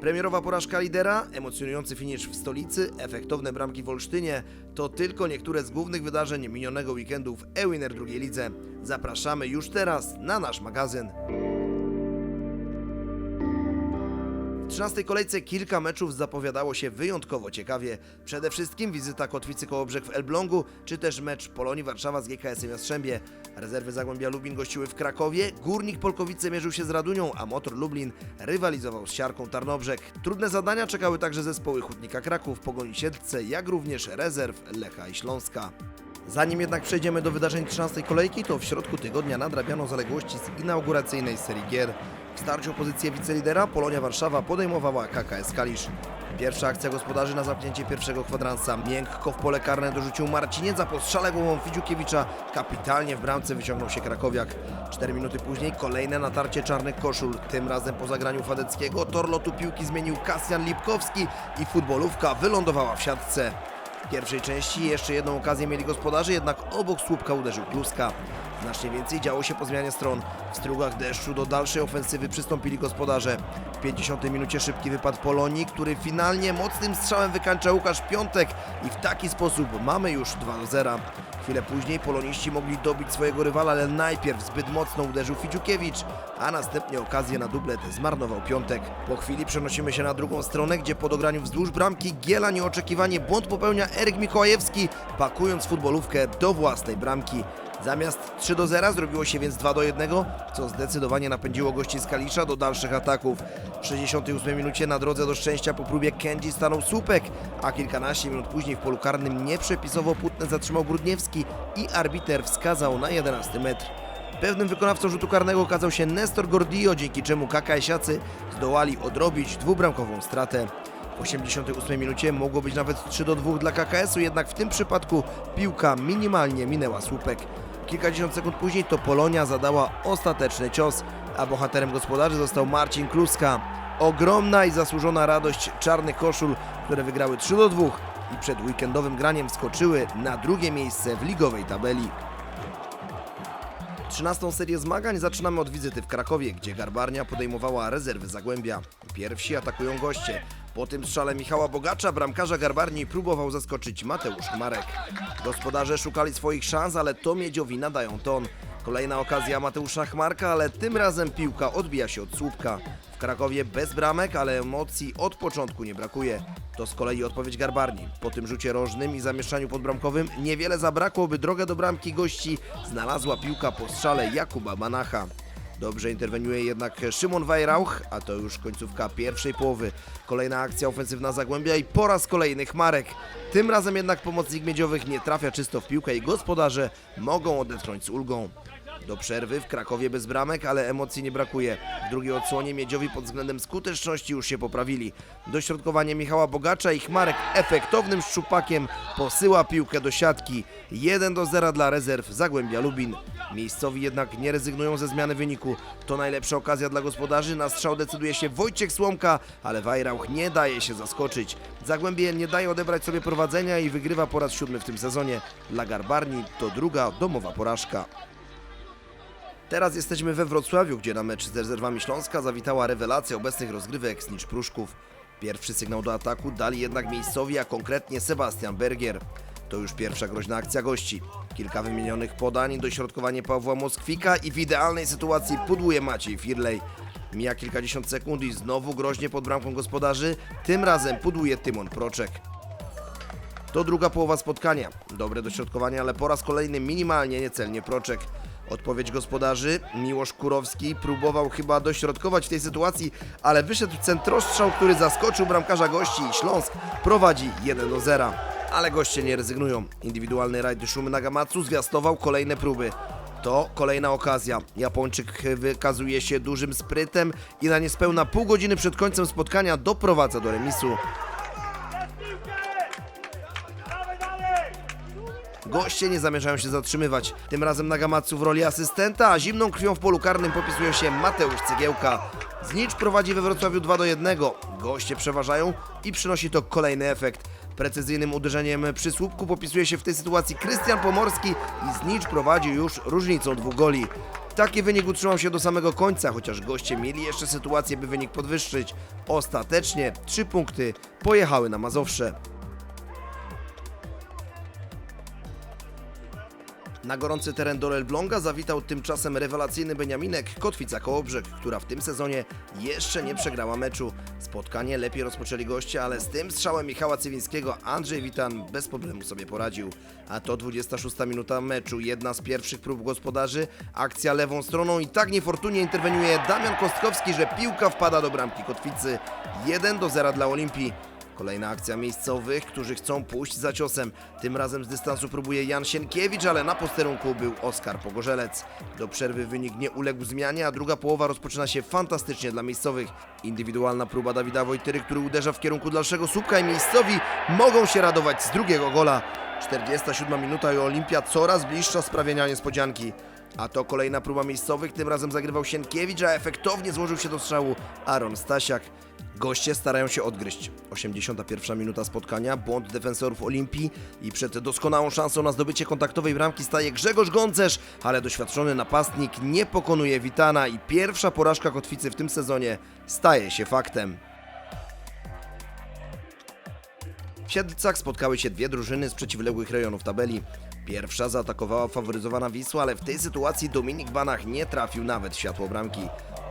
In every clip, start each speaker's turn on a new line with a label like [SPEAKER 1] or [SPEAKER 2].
[SPEAKER 1] Premierowa porażka lidera, emocjonujący finisz w stolicy, efektowne bramki w Olsztynie to tylko niektóre z głównych wydarzeń minionego weekendu w e-Winner drugiej lidze. Zapraszamy już teraz na nasz magazyn. 13 kolejce kilka meczów zapowiadało się wyjątkowo ciekawie. Przede wszystkim wizyta Kotwicy Kołobrzeg w Elblągu, czy też mecz Polonii Warszawa z GKS-em Jastrzębie. Rezerwy Zagłębia Lubin gościły w Krakowie, Górnik Polkowice mierzył się z Radunią, a Motor Lublin rywalizował z Siarką Tarnobrzeg. Trudne zadania czekały także zespoły Hutnika Kraków, Pogoni Siedlce, jak również rezerw Lecha i Śląska. Zanim jednak przejdziemy do wydarzeń 13 kolejki, to w środku tygodnia nadrabiano zaległości z inauguracyjnej serii gier. W starciu pozycję wicelidera Polonia Warszawa podejmowała KKS Kalisz. Pierwsza akcja gospodarzy na zamknięcie pierwszego kwadransa. Miękko w pole karne dorzucił Marciniec, a po strzale głową Fidziukiewicza kapitalnie w bramce wyciągnął się Krakowiak. Cztery minuty później kolejne natarcie czarnych koszul. Tym razem po zagraniu Fadeckiego tor lotu piłki zmienił Kasjan Lipkowski i futbolówka wylądowała w siatce. W pierwszej części jeszcze jedną okazję mieli gospodarze, jednak obok słupka uderzył Kluska. Znacznie więcej działo się po zmianie stron. W strugach deszczu do dalszej ofensywy przystąpili gospodarze. W 50 minucie szybki wypad Polonii, który finalnie mocnym strzałem wykańcza Łukasz Piątek i w taki sposób mamy już 2 do 0. Chwilę później poloniści mogli dobić swojego rywala, ale najpierw zbyt mocno uderzył Fidziukiewicz, a następnie okazję na dublet zmarnował Piątek. Po chwili przenosimy się na drugą stronę, gdzie po dograniu wzdłuż bramki Giela nieoczekiwanie błąd popełnia Eryk Mikołajewski, pakując futbolówkę do własnej bramki. Zamiast 3 do 0 zrobiło się więc 2 do 1, co zdecydowanie napędziło gości z Kalisza do dalszych ataków. W 68 minucie na drodze do szczęścia po próbie Kenji stanął Słupek, a kilkanaście minut później w polu karnym nieprzepisowo płótne zatrzymał Grudniewski i arbiter wskazał na 11 metr. Pewnym wykonawcą rzutu karnego okazał się Nestor Gordillo, dzięki czemu KKS-iacy zdołali odrobić dwubramkową stratę. W 88 minucie mogło być nawet 3 do 2 dla KKS-u, jednak w tym przypadku piłka minimalnie minęła słupek. Kilkadziesiąt sekund później to Polonia zadała ostateczny cios, a bohaterem gospodarzy został Marcin Kluska. Ogromna i zasłużona radość czarnych koszul, które wygrały 3 do 2 i przed weekendowym graniem skoczyły na drugie miejsce w ligowej tabeli. 13 serię zmagań zaczynamy od wizyty w Krakowie, gdzie Garbarnia podejmowała rezerwy Zagłębia. Pierwsi atakują goście. Po tym strzale Michała Bogacza bramkarza Garbarni próbował zaskoczyć Mateusz Marek. Gospodarze szukali swoich szans, ale to Miedziowi nadają ton. Kolejna okazja Mateusza Chmarka, ale tym razem piłka odbija się od słupka. W Krakowie bez bramek, ale emocji od początku nie brakuje. To z kolei odpowiedź Garbarni. Po tym rzucie rożnym i zamieszczaniu podbramkowym niewiele zabrakło, by drogę do bramki gości znalazła piłka po strzale Jakuba Banacha. Dobrze interweniuje jednak Szymon Wajrauch, a to już końcówka pierwszej połowy. Kolejna akcja ofensywna Zagłębia i po raz kolejny Chmarek. Tym razem jednak pomocnik Miedziowych nie trafia czysto w piłkę i gospodarze mogą odetchnąć z ulgą. Do przerwy w Krakowie bez bramek, ale emocji nie brakuje. W drugiej odsłonie Miedziowi pod względem skuteczności już się poprawili. Dośrodkowanie Michała Bogacza i Chmarek efektownym szczupakiem posyła piłkę do siatki. 1 do 0 dla rezerw Zagłębia Lubin. Miejscowi jednak nie rezygnują ze zmiany wyniku. To najlepsza okazja dla gospodarzy. Na strzał decyduje się Wojciech Słomka, ale Wajrauch nie daje się zaskoczyć. Zagłębie nie daje odebrać sobie prowadzenia i wygrywa po raz siódmy w tym sezonie. Dla Garbarni to druga domowa porażka. Teraz jesteśmy we Wrocławiu, gdzie na mecz z rezerwami Śląska zawitała rewelacja obecnych rozgrywek Znicz Pruszków. Pierwszy sygnał do ataku dali jednak miejscowi, a konkretnie Sebastian Bergier. To już pierwsza groźna akcja gości. Kilka wymienionych podań, dośrodkowanie Pawła Moskwika i w idealnej sytuacji pudłuje Maciej Firlej. Mija kilkadziesiąt sekund i znowu groźnie pod bramką gospodarzy, tym razem pudłuje Tymon Proczek. To druga połowa spotkania. Dobre dośrodkowanie, ale po raz kolejny minimalnie niecelnie Proczek. Odpowiedź gospodarzy, Miłosz Kurowski próbował chyba dośrodkować w tej sytuacji, ale wyszedł centrostrzał, który zaskoczył bramkarza gości i Śląsk prowadzi 1 do 0. Ale goście nie rezygnują. Indywidualny rajd Szumy Nagamatsu zwiastował kolejne próby. To kolejna okazja. Japończyk wykazuje się dużym sprytem i na niespełna pół godziny przed końcem spotkania doprowadza do remisu. Goście nie zamierzają się zatrzymywać. Tym razem Nagamatsu w roli asystenta, a zimną krwią w polu karnym popisują się Mateusz Cegiełka. Znicz prowadzi we Wrocławiu 2 do 1. Goście przeważają i przynosi to kolejny efekt. Precyzyjnym uderzeniem przy słupku popisuje się w tej sytuacji Krystian Pomorski i Znicz prowadzi już różnicą dwóch goli. Taki wynik utrzymał się do samego końca, chociaż goście mieli jeszcze sytuację, by wynik podwyższyć. Ostatecznie trzy punkty pojechały na Mazowsze. Na gorący teren do Elbląga zawitał tymczasem rewelacyjny Beniaminek Kotwica Kołobrzeg, która w tym sezonie jeszcze nie przegrała meczu. Spotkanie lepiej rozpoczęli goście, ale z tym strzałem Michała Cywińskiego Andrzej Witan bez problemu sobie poradził. A to 26 minuta meczu, jedna z pierwszych prób gospodarzy, akcja lewą stroną i tak niefortunnie interweniuje Damian Kostkowski, że piłka wpada do bramki Kotwicy. 1 do 0 dla Olimpii. Kolejna akcja miejscowych, którzy chcą pójść za ciosem. Tym razem z dystansu próbuje Jan Sienkiewicz, ale na posterunku był Oskar Pogorzelec. Do przerwy wynik nie uległ zmianie, a druga połowa rozpoczyna się fantastycznie dla miejscowych. Indywidualna próba Dawida Wojtyry, który uderza w kierunku dalszego słupka i miejscowi mogą się radować z drugiego gola. 47 minuta i Olimpia coraz bliższa sprawienia niespodzianki. A to kolejna próba miejscowych, tym razem zagrywał Sienkiewicz, a efektownie złożył się do strzału Aaron Stasiak. Goście starają się odgryźć. 81 minuta spotkania, błąd defensorów Olimpii i przed doskonałą szansą na zdobycie kontaktowej bramki staje Grzegorz Gącerz, ale doświadczony napastnik nie pokonuje Witana i pierwsza porażka Kotwicy w tym sezonie staje się faktem. W Siedlcach spotkały się dwie drużyny z przeciwległych rejonów tabeli. Pierwsza zaatakowała faworyzowana Wisła, ale w tej sytuacji Dominik Banach nie trafił nawet w światło bramki.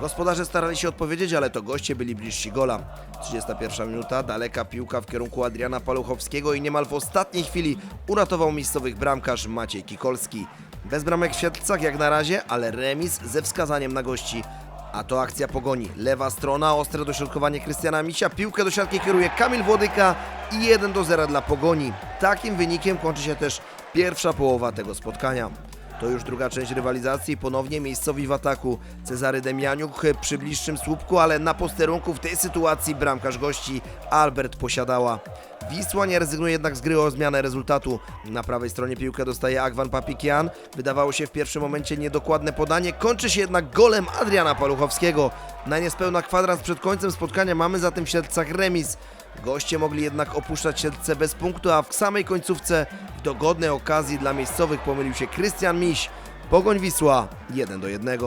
[SPEAKER 1] Gospodarze starali się odpowiedzieć, ale to goście byli bliżsi gola. 31 minuta, daleka piłka w kierunku Adriana Paluchowskiego i niemal w ostatniej chwili uratował miejscowych bramkarz Maciej Kikolski. Bez bramek w Siedlcach jak na razie, ale remis ze wskazaniem na gości. A to akcja pogoni. Lewa strona, ostre dośrodkowanie Krystiana Misia. Piłkę do siatki kieruje Kamil Włodyka i 1 do 0 dla pogoni. Takim wynikiem kończy się też pierwsza połowa tego spotkania. To już druga część rywalizacji, ponownie miejscowi w ataku. Cezary Demianiuk przy bliższym słupku, ale na posterunku w tej sytuacji bramkarz gości Albert posiadała. Wisła nie rezygnuje jednak z gry o zmianę rezultatu. Na prawej stronie piłkę dostaje Agwan Papikian. Wydawało się w pierwszym momencie niedokładne podanie, kończy się jednak golem Adriana Paluchowskiego. Na niespełna kwadrans przed końcem spotkania mamy zatem w Siedlcach remis. Goście mogli jednak opuszczać Siedlce bez punktu, a w samej końcówce w dogodnej okazji dla miejscowych pomylił się Krystian Miś. Pogoń Wisła 1 do 1.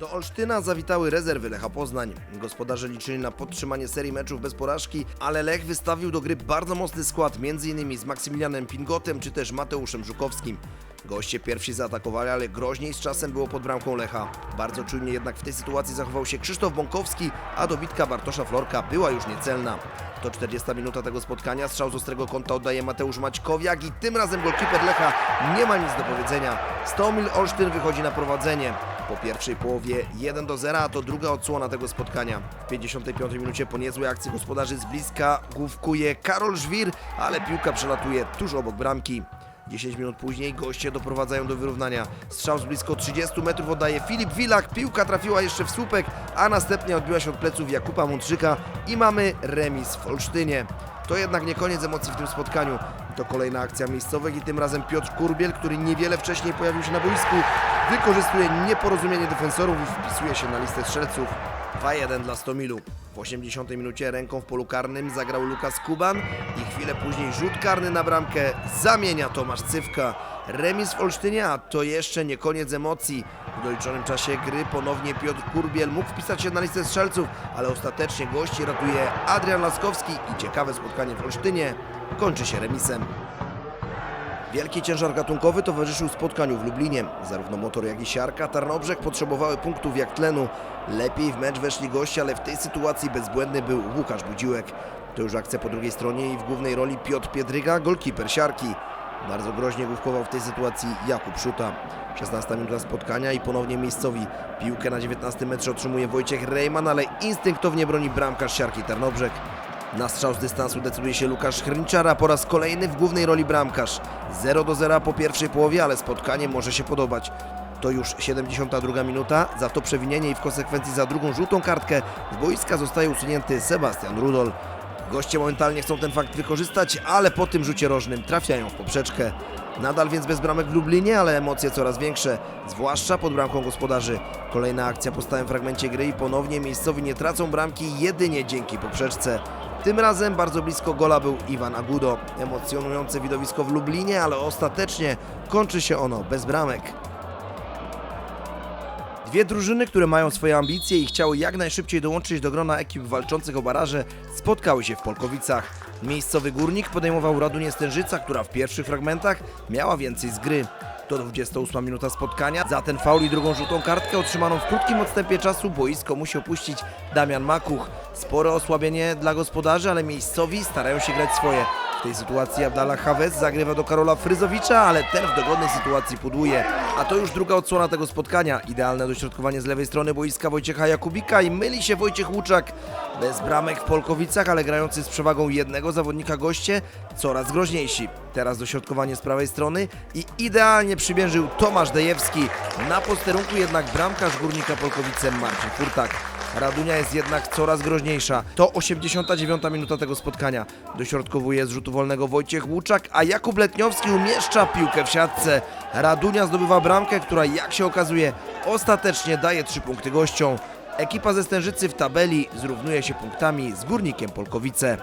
[SPEAKER 1] Do Olsztyna zawitały rezerwy Lecha Poznań. Gospodarze liczyli na podtrzymanie serii meczów bez porażki, ale Lech wystawił do gry bardzo mocny skład, m.in. z Maksymilianem Pingotem czy też Mateuszem Żukowskim. Goście pierwsi zaatakowali, ale groźniej z czasem było pod bramką Lecha. Bardzo czujnie jednak w tej sytuacji zachował się Krzysztof Bąkowski, a dobitka Bartosza Florka była już niecelna. To 40 minuta tego spotkania, strzał z ostrego kąta oddaje Mateusz Maćkowiak i tym razem golkiper Lecha nie ma nic do powiedzenia. Stomil Olsztyn wychodzi na prowadzenie. Po pierwszej połowie 1 do 0, a to druga odsłona tego spotkania. W 55 minucie po niezłej akcji gospodarzy z bliska główkuje Karol Żwir, ale piłka przelatuje tuż obok bramki. 10 minut później goście doprowadzają do wyrównania. Strzał z blisko 30 metrów oddaje Filip Wilak. Piłka trafiła jeszcze w słupek, a następnie odbiła się od pleców Jakuba Mądrzyka i mamy remis w Olsztynie. To jednak nie koniec emocji w tym spotkaniu. To kolejna akcja miejscowych i tym razem Piotr Kurbiel, który niewiele wcześniej pojawił się na boisku, wykorzystuje nieporozumienie defensorów i wpisuje się na listę strzelców. 2-1 dla Stomilu. W 80 minucie ręką w polu karnym zagrał Lukas Kuban i chwilę później rzut karny na bramkę zamienia Tomasz Cywka. Remis w Olsztynie, a to jeszcze nie koniec emocji. W doliczonym czasie gry ponownie Piotr Kurbiel mógł wpisać się na listę strzelców, ale ostatecznie gości ratuje Adrian Laskowski i ciekawe spotkanie w Olsztynie kończy się remisem. Wielki ciężar gatunkowy towarzyszył spotkaniu w Lublinie. Zarówno motor, jak i siarka Tarnobrzeg potrzebowały punktów jak tlenu. Lepiej w mecz weszli goście, ale w tej sytuacji bezbłędny był Łukasz Budziłek. To już akcja po drugiej stronie i w głównej roli Piotr Piedryga, golkiper siarki. Bardzo groźnie główkował w tej sytuacji Jakub Szuta. 16 minuta spotkania i ponownie miejscowi. Piłkę na 19 metrze otrzymuje Wojciech Rejman, ale instynktownie broni bramkarz siarki Tarnobrzeg. Na strzał z dystansu decyduje się Łukasz Hrnczara po raz kolejny w głównej roli bramkarz. 0 do 0 po pierwszej połowie, ale spotkanie może się podobać. To już 72 minuta, za to przewinienie i w konsekwencji za drugą żółtą kartkę z boiska zostaje usunięty Sebastian Rudol. Goście momentalnie chcą ten fakt wykorzystać, ale po tym rzucie rożnym trafiają w poprzeczkę. Nadal więc bez bramek w Lublinie, ale emocje coraz większe, zwłaszcza pod bramką gospodarzy. Kolejna akcja po stałym fragmencie gry i ponownie miejscowi nie tracą bramki jedynie dzięki poprzeczce. Tym razem bardzo blisko gola był Iwan Agudo. Emocjonujące widowisko w Lublinie, ale ostatecznie kończy się ono bez bramek. Dwie drużyny, które mają swoje ambicje i chciały jak najszybciej dołączyć do grona ekip walczących o baraże, spotkały się w Polkowicach. Miejscowy górnik podejmował Radunię Stężyca, która w pierwszych fragmentach miała więcej z gry. To 28 minuta spotkania. Za ten faul i drugą żółtą kartkę otrzymaną w krótkim odstępie czasu boisko musi opuścić Damian Makuch. Spore osłabienie dla gospodarzy, ale miejscowi starają się grać swoje. W tej sytuacji Abdallah Hawez zagrywa do Karola Fryzowicza, ale ten w dogodnej sytuacji pudłuje. A to już druga odsłona tego spotkania. Idealne dośrodkowanie z lewej strony boiska Wojciecha Jakubika i myli się Wojciech Łuczak. Bez bramek w Polkowicach, ale grający z przewagą jednego zawodnika goście coraz groźniejsi. Teraz dośrodkowanie z prawej strony i idealnie przymierzył Tomasz Dejewski. Na posterunku jednak bramkarz Górnika Polkowice Marcin Furtak. Radunia jest jednak coraz groźniejsza. To 89 minuta tego spotkania. Dośrodkowuje z rzutu wolnego Wojciech Łuczak, a Jakub Letniowski umieszcza piłkę w siatce. Radunia zdobywa bramkę, która jak się okazuje ostatecznie daje 3 punkty gościom. Ekipa ze Stężycy w tabeli zrównuje się punktami z Górnikiem Polkowice.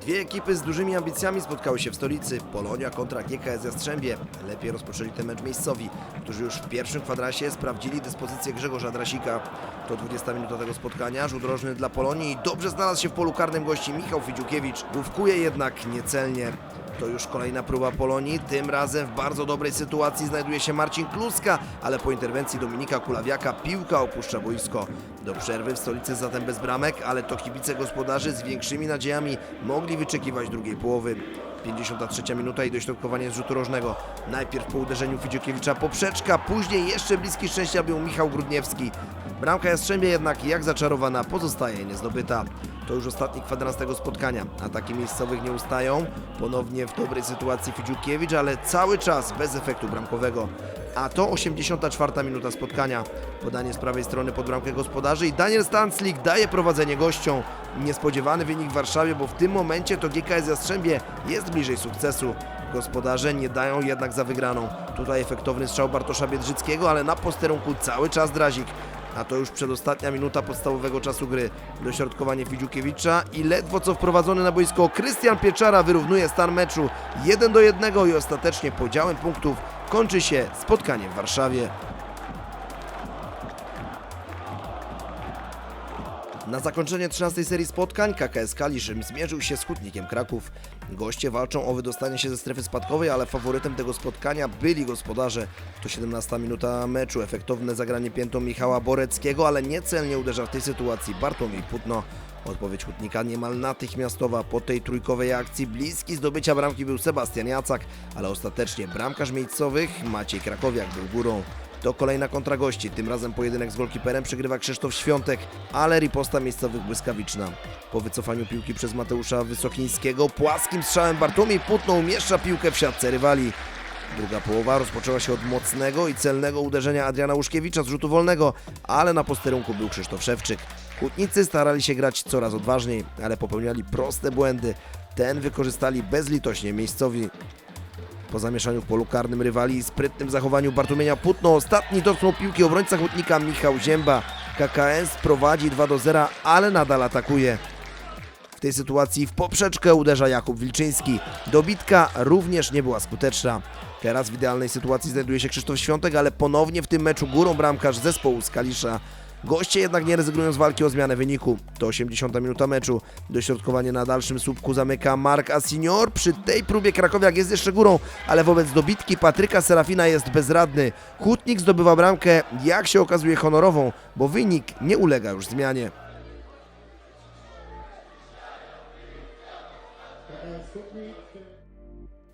[SPEAKER 1] Dwie ekipy z dużymi ambicjami spotkały się w stolicy. Polonia kontra GKS Jastrzębie. Lepiej rozpoczęli ten mecz miejscowi, którzy już w pierwszym kwadransie sprawdzili dyspozycję Grzegorza Drasika. To 20 minuta tego spotkania. Rzut rożny dla Polonii i dobrze znalazł się w polu karnym gości Michał Fidziukiewicz. Główkuje jednak niecelnie. To już kolejna próba Polonii. Tym razem w bardzo dobrej sytuacji znajduje się Marcin Kluska, ale po interwencji Dominika Kulawiaka piłka opuszcza boisko. Do przerwy w stolicy zatem bez bramek, ale to kibice gospodarzy z większymi nadziejami mogli wyczekiwać drugiej połowy. 53 minuta i dośrodkowanie z rzutu rożnego. Najpierw po uderzeniu Fidziukiewicza poprzeczka, później jeszcze bliski szczęścia był Michał Grudniewski. Bramka Jastrzębia jednak jak zaczarowana pozostaje niezdobyta. To już ostatni kwadrans tego spotkania. Ataki miejscowych nie ustają. Ponownie w dobrej sytuacji Fidziukiewicz, ale cały czas bez efektu bramkowego. A to 84 minuta spotkania. Podanie z prawej strony pod bramkę gospodarzy i Daniel Stanclik daje prowadzenie gościom. Niespodziewany wynik w Warszawie, bo w tym momencie to GKS Jastrzębie jest bliżej sukcesu. Gospodarze nie dają jednak za wygraną. Tutaj efektowny strzał Bartosza Biedrzyckiego, ale na posterunku cały czas Drazik. A to już przedostatnia minuta podstawowego czasu gry. Dośrodkowanie Fidziukiewicza i ledwo co wprowadzony na boisko Krystian Pieczara wyrównuje stan meczu 1 do 1 i ostatecznie podziałem punktów kończy się spotkanie w Warszawie. Na zakończenie 13 serii spotkań KKS Kaliszym zmierzył się z Hutnikiem Kraków. Goście walczą o wydostanie się ze strefy spadkowej, ale faworytem tego spotkania byli gospodarze. To 17 minuta meczu, efektowne zagranie piętą Michała Boreckiego, ale niecelnie uderza w tej sytuacji Bartłomiej Putno. Odpowiedź Hutnika niemal natychmiastowa. Po tej trójkowej akcji bliski zdobycia bramki był Sebastian Jacak, ale ostatecznie bramkarz miejscowych Maciej Krakowiak był górą. To kolejna kontra gości, tym razem pojedynek z golkiperem przegrywa Krzysztof Świątek, ale riposta miejscowych błyskawiczna. Po wycofaniu piłki przez Mateusza Wysokińskiego, płaskim strzałem Bartłomiej Putno umieszcza piłkę w siatce rywali. Druga połowa rozpoczęła się od mocnego i celnego uderzenia Adriana Łuszkiewicza z rzutu wolnego, ale na posterunku był Krzysztof Szewczyk. Hutnicy starali się grać coraz odważniej, ale popełniali proste błędy. Ten wykorzystali bezlitośnie miejscowi. Po zamieszaniu w polu karnym rywali i sprytnym zachowaniu Bartłomienia Putno ostatni dotknął piłki obrońca Hutnika Michał Zięba. KKS prowadzi 2 do 0, ale nadal atakuje. W tej sytuacji w poprzeczkę uderza Jakub Wilczyński. Dobitka również nie była skuteczna. Teraz w idealnej sytuacji znajduje się Krzysztof Świątek, ale ponownie w tym meczu górą bramkarz zespołu z Kalisza. Goście jednak nie rezygnują z walki o zmianę wyniku. To 80 minuta meczu. Dośrodkowanie na dalszym słupku zamyka Mark Asinior. Przy tej próbie Krakowiak jest jeszcze górą, ale wobec dobitki Patryka Serafina jest bezradny. Hutnik zdobywa bramkę, jak się okazuje, honorową, bo wynik nie ulega już zmianie.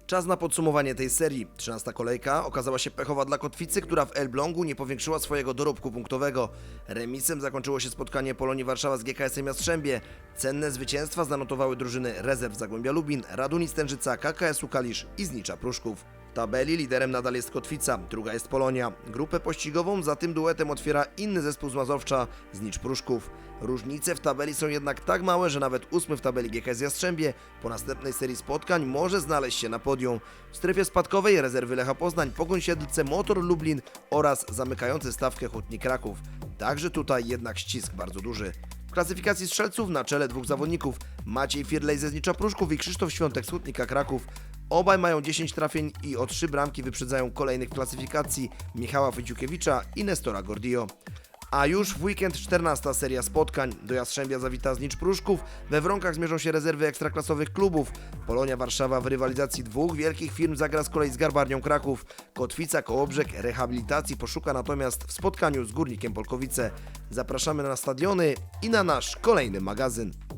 [SPEAKER 1] Czas na podsumowanie tej serii. 13 kolejka okazała się pechowa dla Kotwicy, która w Elblągu nie powiększyła swojego dorobku punktowego. Remisem zakończyło się spotkanie Polonii Warszawa z GKS-em Jastrzębie. Cenne zwycięstwa zanotowały drużyny rezerw Zagłębia Lubin, Raduni Stężyca, KKS-u Kalisz i Znicza Pruszków. W tabeli liderem nadal jest Kotwica, druga jest Polonia. Grupę pościgową za tym duetem otwiera inny zespół z Mazowcza, Znicz Pruszków. Różnice w tabeli są jednak tak małe, że nawet ósmy w tabeli GKS Jastrzębie po następnej serii spotkań może znaleźć się na podium. W strefie spadkowej rezerwy Lecha Poznań, Pogoń Siedlce, Motor Lublin oraz zamykający stawkę Hutnik Kraków. Także tutaj jednak ścisk bardzo duży. klasyfikacji strzelców na czele dwóch zawodników Maciej Firlej ze Znicza Pruszków i Krzysztof Świątek z Hutnika Kraków. Obaj mają 10 trafień i o 3 bramki wyprzedzają kolejnych klasyfikacji Michała Wyciukiewicza i Nestora Gordio. A już w weekend 14 seria spotkań. Do Jastrzębia zawita Znicz Pruszków. We Wronkach zmierzą się rezerwy ekstraklasowych klubów. Polonia Warszawa w rywalizacji dwóch wielkich firm zagra z kolei z Garbarnią Kraków. Kotwica Kołobrzeg rehabilitacji poszuka natomiast w spotkaniu z Górnikiem Polkowice. Zapraszamy na stadiony i na nasz kolejny magazyn.